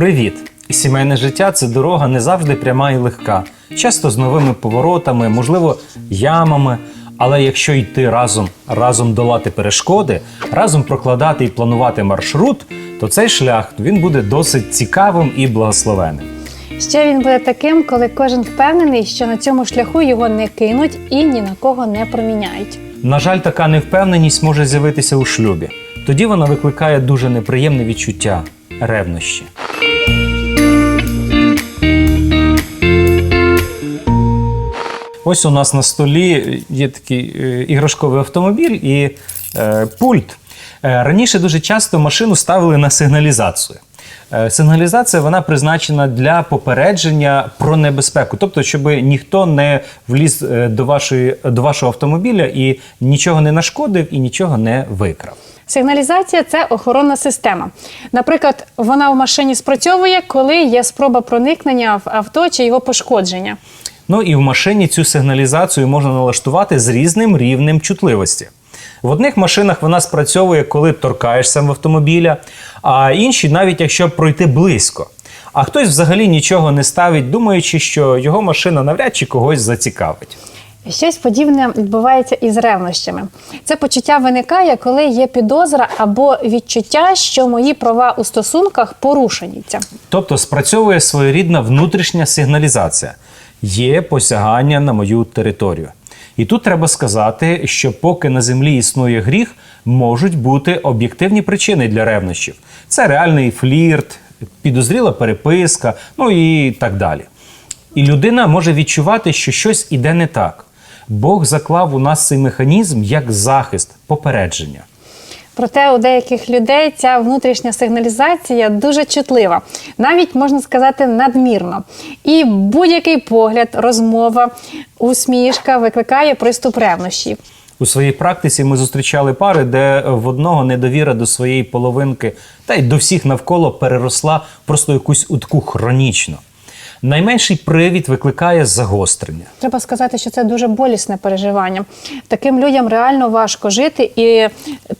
Привіт! Сімейне життя це дорога не завжди пряма і легка, часто з новими поворотами, можливо, ямами. Але якщо йти разом, разом долати перешкоди, разом прокладати і планувати маршрут, то цей шлях він буде досить цікавим і благословенним. Ще він буде таким, коли кожен впевнений, що на цьому шляху його не кинуть і ні на кого не проміняють. На жаль, така невпевненість може з'явитися у шлюбі. Тоді вона викликає дуже неприємне відчуття ревнощі. Ось у нас на столі є такий е, іграшковий автомобіль і е, пульт. Е, раніше дуже часто машину ставили на сигналізацію. Е, Сигналізація вона призначена для попередження про небезпеку, тобто, щоб ніхто не вліз е, до, вашої, до вашого автомобіля і нічого не нашкодив і нічого не викрав. Сигналізація це охоронна система. Наприклад, вона в машині спрацьовує, коли є спроба проникнення в авто чи його пошкодження. Ну і в машині цю сигналізацію можна налаштувати з різним рівнем чутливості. В одних машинах вона спрацьовує, коли торкаєшся в автомобіля, а інші навіть якщо пройти близько. А хтось взагалі нічого не ставить, думаючи, що його машина навряд чи когось зацікавить. Щось подібне відбувається із ревнощами. Це почуття виникає, коли є підозра або відчуття, що мої права у стосунках порушуються. Тобто спрацьовує своєрідна внутрішня сигналізація. Є посягання на мою територію. І тут треба сказати, що поки на землі існує гріх, можуть бути об'єктивні причини для ревнощів. Це реальний флірт, підозріла переписка, ну і так далі. І людина може відчувати, що щось іде не так. Бог заклав у нас цей механізм як захист, попередження. Проте у деяких людей ця внутрішня сигналізація дуже чутлива, навіть можна сказати надмірно. І будь-який погляд, розмова, усмішка викликає приступ ревнощів. У своїй практиці ми зустрічали пари, де в одного недовіра до своєї половинки та й до всіх навколо переросла просто якусь утку хронічно. Найменший привід викликає загострення. Треба сказати, що це дуже болісне переживання. Таким людям реально важко жити, і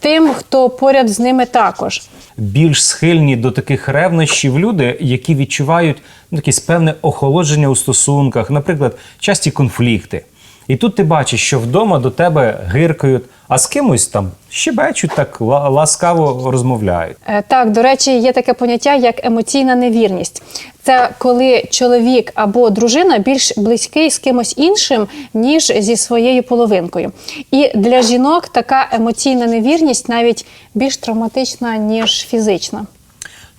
тим, хто поряд з ними також. Більш схильні до таких ревнощів люди, які відчувають ну, якесь певне охолодження у стосунках, наприклад, часті конфлікти. І тут ти бачиш, що вдома до тебе гиркають, а з кимось там щебечуть, так ласкаво розмовляють. Е, Так, до речі, є таке поняття як емоційна невірність. Це коли чоловік або дружина більш близький з кимось іншим, ніж зі своєю половинкою. І для жінок така емоційна невірність навіть більш травматична, ніж фізична.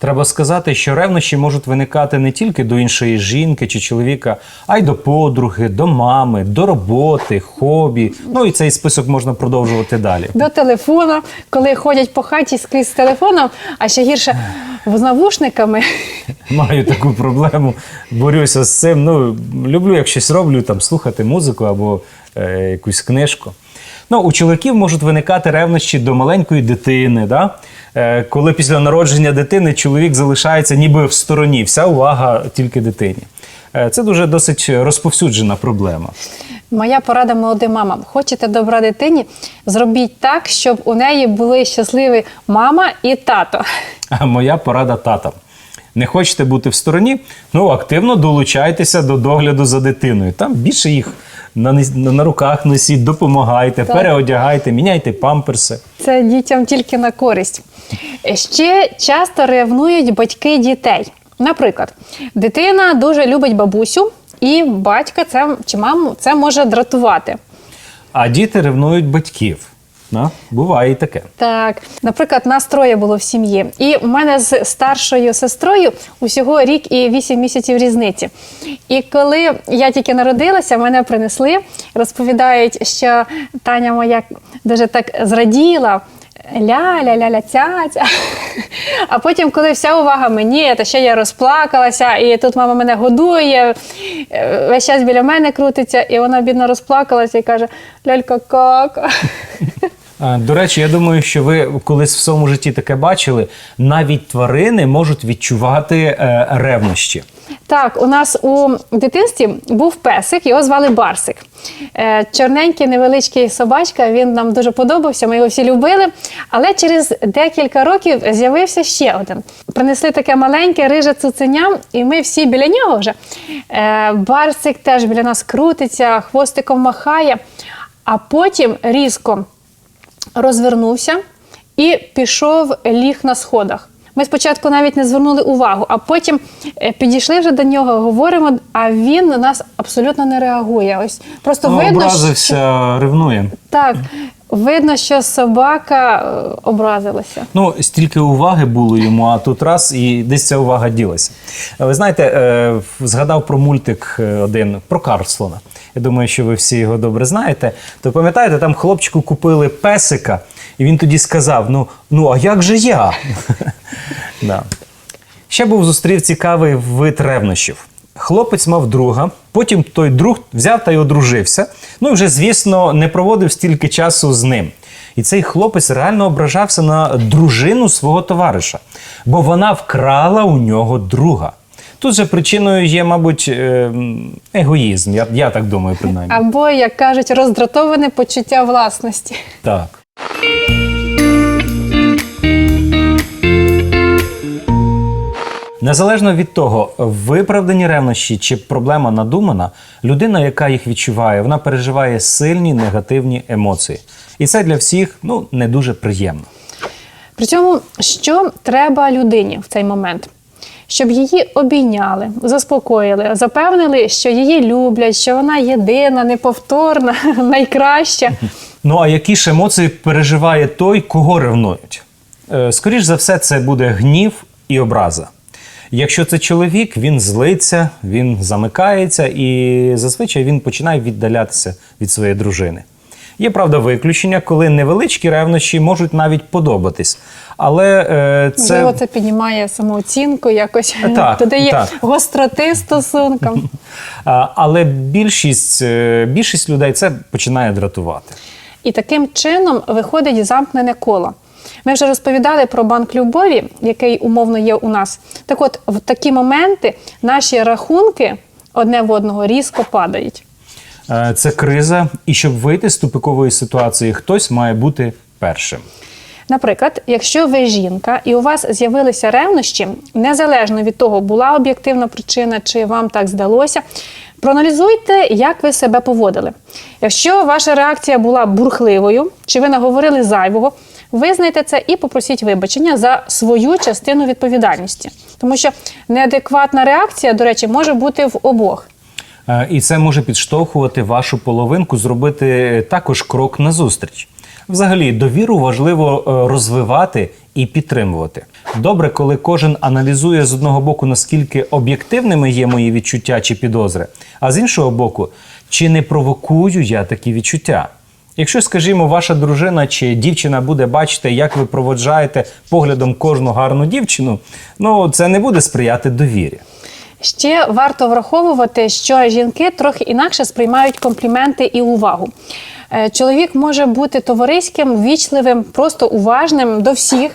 Треба сказати, що ревнощі можуть виникати не тільки до іншої жінки чи чоловіка, а й до подруги, до мами, до роботи, хобі. Ну і цей список можна продовжувати далі. До телефона, коли ходять по хаті скрізь з телефоном, а ще гірше з навушниками. Маю таку проблему, борюся з цим. Ну, люблю, як щось роблю, там слухати музику або е, якусь книжку. Ну, у чоловіків можуть виникати ревнощі до маленької дитини, да? Е, коли після народження дитини чоловік залишається ніби в стороні, вся увага тільки дитині. Е, це дуже досить розповсюджена проблема. Моя порада молодим мамам. Хочете добра дитині? Зробіть так, щоб у неї були щасливі мама і тато. Моя порада татам. Не хочете бути в стороні? Ну, активно долучайтеся до догляду за дитиною. Там більше їх на, на, руках носіть, допомагайте, Так. переодягайте, міняйте памперси. Це дітям тільки на користь. Ще часто ревнують батьки дітей. Наприклад, дитина дуже любить бабусю, і батька це чи маму це може дратувати. А діти ревнують батьків. На? Буває і таке. Так, наприклад, нас троє було в сім'ї, і в мене з старшою сестрою усього рік і вісім місяців різниці. І коли я тільки народилася, мене принесли, розповідають, що Таня моя дуже так зраділа. Ля-ля-ля-ля, ця-ця. А потім, коли вся увага мені, то ще я розплакалася, і тут мама мене годує, е, весь час біля мене крутиться, і вона бідно розплакалася і каже: Лялька кака. До речі, я думаю, що ви колись в своєму житті таке бачили. Навіть тварини можуть відчувати е, ревнощі. Так, у нас у дитинстві був песик, його звали Барсик. Е, Чорненький невеличкий собачка, він нам дуже подобався, ми його всі любили. Але через декілька років з'явився ще один. Принесли таке маленьке риже цуценя, і ми всі біля нього вже. Е, Барсик теж біля нас крутиться, хвостиком махає, а потім різко розвернувся і пішов ліг на сходах. Ми спочатку навіть не звернули увагу, а потім е, підійшли вже до нього, говоримо, а він на нас абсолютно не реагує. Ось просто Ну, видно, що, ревнує. так, видно, що собака е, образилася. Ну, стільки уваги було йому, а тут раз і десь ця увага ділася. Е, Ви знаєте, згадав про мультик один про Карлсона. Я думаю, що ви всі його добре знаєте. То пам'ятаєте, там хлопчику купили песика, і він тоді сказав: Ну, ну а як же я? да. Ще був зустрів цікавий вид ревнощів. Хлопець мав друга, потім той друг взяв та й одружився. Ну і вже, звісно, не проводив стільки часу з ним. І цей хлопець реально ображався на дружину свого товариша, бо вона вкрала у нього друга. Тут же причиною є, мабуть, е, егоїзм. Я, я так думаю, принаймні. Або, як кажуть, роздратоване почуття власності. Так. Незалежно від того, виправдані ревнощі чи проблема надумана, людина, яка їх відчуває, вона переживає сильні негативні емоції. І це для всіх ну, не дуже приємно. Причому, що треба людині в цей момент? Щоб її обійняли, заспокоїли, запевнили, що її люблять, що вона єдина, неповторна, найкраща. Ну а які ж емоції переживає той, кого ревнують? Е, Скоріш за все, це буде гнів і образа. Якщо це чоловік, він злиться, він замикається і зазвичай він починає віддалятися від своєї дружини. Є правда виключення, коли невеличкі ревнощі можуть навіть подобатись. Але е, це Можливо, це піднімає самооцінку, якось Так, додає так. гостроти стосункам. Але більшість, е, більшість людей це починає дратувати. І таким чином виходить замкнене коло. Ми вже розповідали про банк любові, який умовно є у нас. Так от, в такі моменти наші рахунки одне в одного різко падають. Е, Це криза, і щоб вийти з тупикової ситуації, хтось має бути першим. Наприклад, якщо ви жінка і у вас з'явилися ревнощі, незалежно від того, була об'єктивна причина чи вам так здалося, проаналізуйте, як ви себе поводили. Якщо ваша реакція була бурхливою, чи ви наговорили зайвого, визнайте це і попросіть вибачення за свою частину відповідальності. Тому що неадекватна реакція, до речі, може бути в обох. Е, І це може підштовхувати вашу половинку зробити також крок назустріч. Взагалі, довіру важливо е, розвивати і підтримувати. Добре, коли кожен аналізує з одного боку, наскільки об'єктивними є мої відчуття чи підозри, а з іншого боку, чи не провокую я такі відчуття. Якщо, скажімо, ваша дружина чи дівчина буде бачити, як ви проводжаєте поглядом кожну гарну дівчину, ну це не буде сприяти довірі. Ще варто враховувати, що жінки трохи інакше сприймають компліменти і увагу. Е, Чоловік може бути товариським, вічливим, просто уважним до всіх.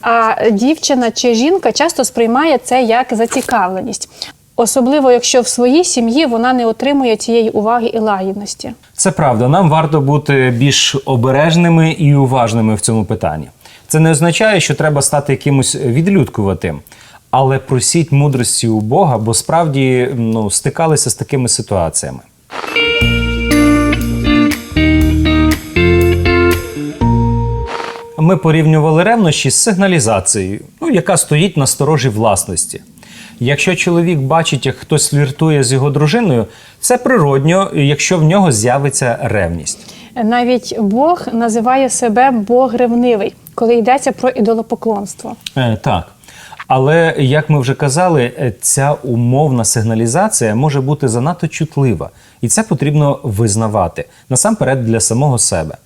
А дівчина чи жінка часто сприймає це як зацікавленість, особливо якщо в своїй сім'ї вона не отримує цієї уваги і лагідності. Це правда. Нам варто бути більш обережними і уважними в цьому питанні. Це не означає, що треба стати якимось відлюдкуватим. Але просіть мудрості у Бога, бо справді ну, стикалися з такими ситуаціями. Ми порівнювали ревнощі з сигналізацією, ну, яка стоїть на сторожі власності. Якщо чоловік бачить, як хтось фліртує з його дружиною, це природньо, якщо в нього з'явиться ревність. Навіть Бог називає себе Бог ревнивий, коли йдеться про ідолопоклонство. Е, так. Але як ми вже казали, е, ця умовна сигналізація може бути занадто чутлива, і це потрібно визнавати насамперед для самого себе.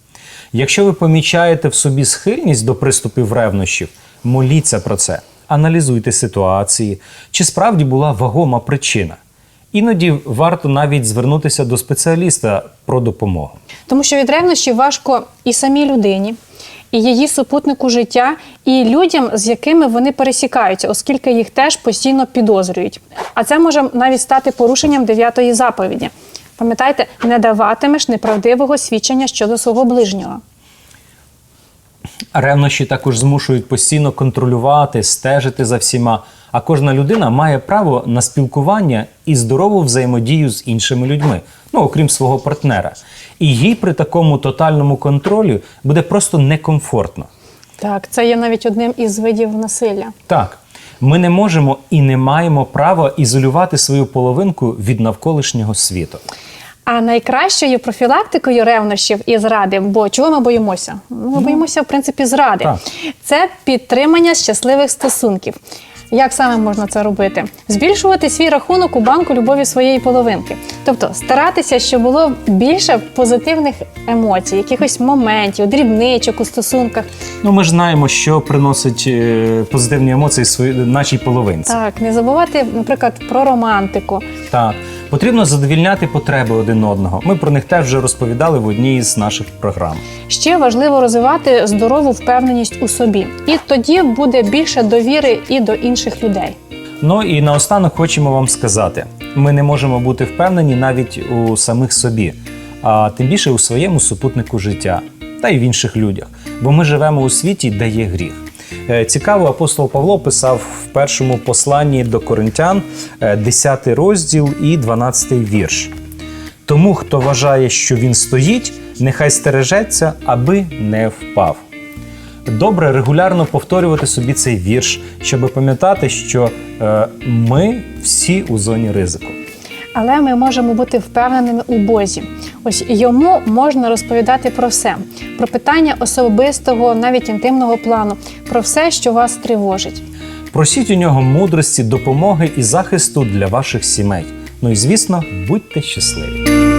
Якщо ви помічаєте в собі схильність до приступів ревнощів, моліться про це, аналізуйте ситуації, чи справді була вагома причина. Іноді варто навіть звернутися до спеціаліста про допомогу. Тому що від ревнощів важко і самій людині, і її супутнику життя, і людям, з якими вони пересікаються, оскільки їх теж постійно підозрюють. А це може навіть стати порушенням дев'ятої заповіді. Пам'ятайте, не даватимеш неправдивого свідчення щодо свого ближнього. Ревнощі також змушують постійно контролювати, стежити за всіма. А кожна людина має право на спілкування і здорову взаємодію з іншими людьми, ну окрім свого партнера. І їй при такому тотальному контролі буде просто некомфортно. Так, це є навіть одним із видів насилля. Так, ми не можемо і не маємо права ізолювати свою половинку від навколишнього світу. А найкращою профілактикою ревнощів і зради, бо чого ми боїмося? Ну, ми боїмося, в принципі, зради. Так. Це підтримання щасливих стосунків. Як саме можна це робити? Збільшувати свій рахунок у банку любові своєї половинки. Тобто старатися, щоб було більше позитивних емоцій, якихось моментів, дрібничок у стосунках. Ну, ми ж знаємо, що приносить е, позитивні емоції нашій половинці. Так, не забувати, наприклад, про романтику. Так, потрібно задовільняти потреби один одного. Ми про них теж вже розповідали в одній з наших програм. Ще важливо розвивати здорову впевненість у собі, і тоді буде більше довіри і до інших людей. Ну і наостанок хочемо вам сказати: ми не можемо бути впевнені навіть у самих собі, а тим більше у своєму супутнику життя та й в інших людях, бо ми живемо у світі, де є гріх. Е, Цікаво, апостол Павло писав в першому посланні до коринтян, е, 10 розділ і 12 вірш. Тому, хто вважає, що він стоїть, нехай стережеться, аби не впав. Добре регулярно повторювати собі цей вірш, щоб пам'ятати, що е, ми всі у зоні ризику. Але ми можемо бути впевненими у Бозі. Ось йому можна розповідати про все: про питання особистого, навіть інтимного плану, про все, що вас тривожить. Просіть у нього мудрості, допомоги і захисту для ваших сімей. Ну і звісно, будьте щасливі.